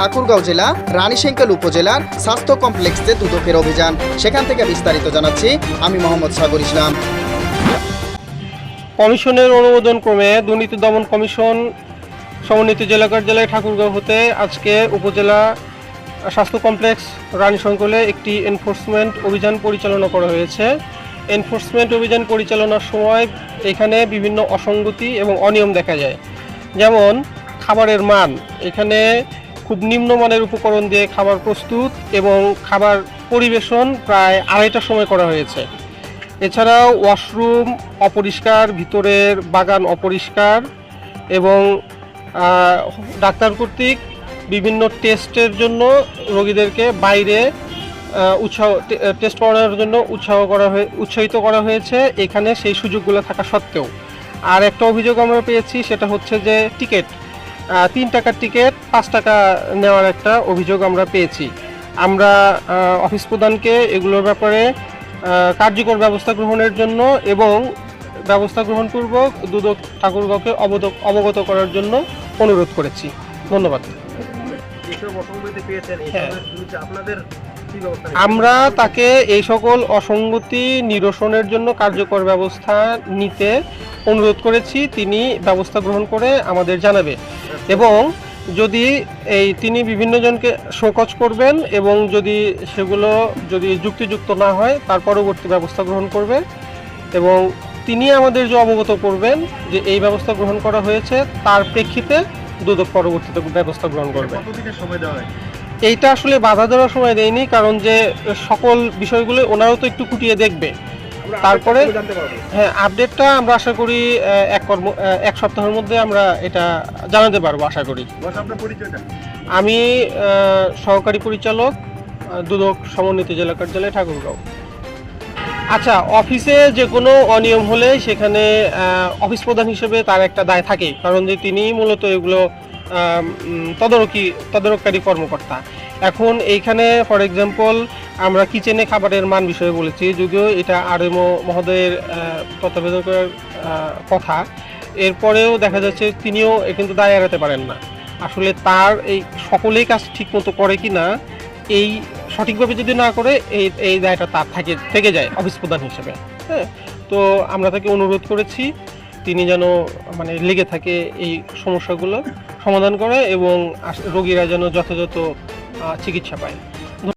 ঠাকুরগাঁও জেলা, রানীশঙ্কল উপজেলার স্বাস্থ্য কমপ্লেক্সে দুদকের অভিযান। সেখান থেকে বিস্তারিত জানাচ্ছি, আমি মোহাম্মদ সাগর ইসলাম। কমিশনের অনুমোদন ক্রমে দুর্নীতি দমন কমিশন সমন্বিত জেলা কার্যালয় ঠাকুরগাঁও হতে আজকে উপজেলা স্বাস্থ্য কমপ্লেক্স রানীশঙ্কলে একটি এনফোর্সমেন্ট অভিযান পরিচালনা করা হয়েছে। এনফোর্সমেন্ট অভিযান পরিচালনার সময় এখানে বিভিন্ন অসঙ্গতি এবং অনিয়ম দেখা যায়। যেমন, খাবারের মান। এখানে খুব নিম্নমানের উপকরণ দিয়ে খাবার প্রস্তুত এবং খাবার পরিবেশন প্রায় আড়াইটার সময় করা হয়েছে। এছাড়াও ওয়াশরুম অপরিষ্কার, ভিতরের বাগান অপরিষ্কার এবং ডাক্তার কর্তৃক বিভিন্ন টেস্টের জন্য রোগীদেরকে বাইরে উৎসাহ টেস্ট করানোর জন্য উৎসাহ করা হয়ে, উৎসাহিত করা হয়েছে এখানে সেই সুযোগগুলো থাকা সত্ত্বেও। আর একটা অভিযোগ আমরা পেয়েছি, সেটা হচ্ছে যে টিকিট তিন টাকার টিকিট পাঁচ টাকা নেওয়ার একটা অভিযোগ আমরা পেয়েছি আমরা অফিস প্রধানকে এগুলোর ব্যাপারে কার্যকর ব্যবস্থা গ্রহণের জন্য এবং ব্যবস্থা গ্রহণপূর্বক দুদক ঠাকুরগাঁওকে অবগত করার জন্য অনুরোধ করেছি ধন্যবাদ হ্যাঁ। আপনাদের? আমরা তাকে এই সকল অসঙ্গতি নিরসনের জন্য কার্যকর ব্যবস্থা নিতে অনুরোধ করেছি। তিনি ব্যবস্থা গ্রহণ করে আমাদের জানাবে। এবং যদি এই তিনি বিভিন্ন জনকে শোকজ করবেন এবং যদি সেগুলো যদি যুক্তিযুক্ত না হয় তার পরবর্তী ব্যবস্থা গ্রহণ করবে। এবং তিনি আমাদের যে অবগত করবেন যে এই ব্যবস্থা গ্রহণ করা হয়েছে তার প্রেক্ষিতে দুদক পরবর্তীতে ব্যবস্থা গ্রহণ করবে। সময় দেওয়া হয়? এইটা আসলে বাধা দেওয়ার সময় দেয়নি কারণ যে সকল বিষয়গুলো ওনারাও তো একটু খুঁটিয়ে দেখবে। তারপরে- হ্যাঁ আপডেটটা আমরা আশা করি এক কর্ম এক সপ্তাহের মধ্যে আমরা এটা জানাতে পারব আশা করি। আমি সহকারী পরিচালক দুদক সমন্বিত জেলা কার্যালয় ঠাকুরগাঁও। আচ্ছা অফিসে যে কোনো অনিয়ম হলে সেখানে অফিস প্রধান হিসেবে তার একটা দায় থাকে কারণ যে তিনি মূলত এগুলো তদারকি তদারককারী কর্মকর্তা। এখন এইখানে ফর এক্সাম্পল আমরা কিচেনে খাবারের মান বিষয়ে বলেছি যদিও এটা আরএমও মহোদয়ের আহ, তত্ত্বাবধান করার কথা। এরপরেও দেখা যাচ্ছে তিনিও কিন্তু দায় এড়াতে পারেন না। আসলে তার এই সকলেই কাজ ঠিক মতো করে কি না এই সঠিকভাবে যদি না করে এই এই দায়টা তার থাকে থেকে যায় অফিস প্রধান হিসেবে। হ্যাঁ? তো আমরা তাকে অনুরোধ করেছি তিনি যেন মানে লেগে থাকে এই সমস্যাগুলো। সমাধান করে এবং রোগীরা যেন যথাযথ চিকিৎসা পায়।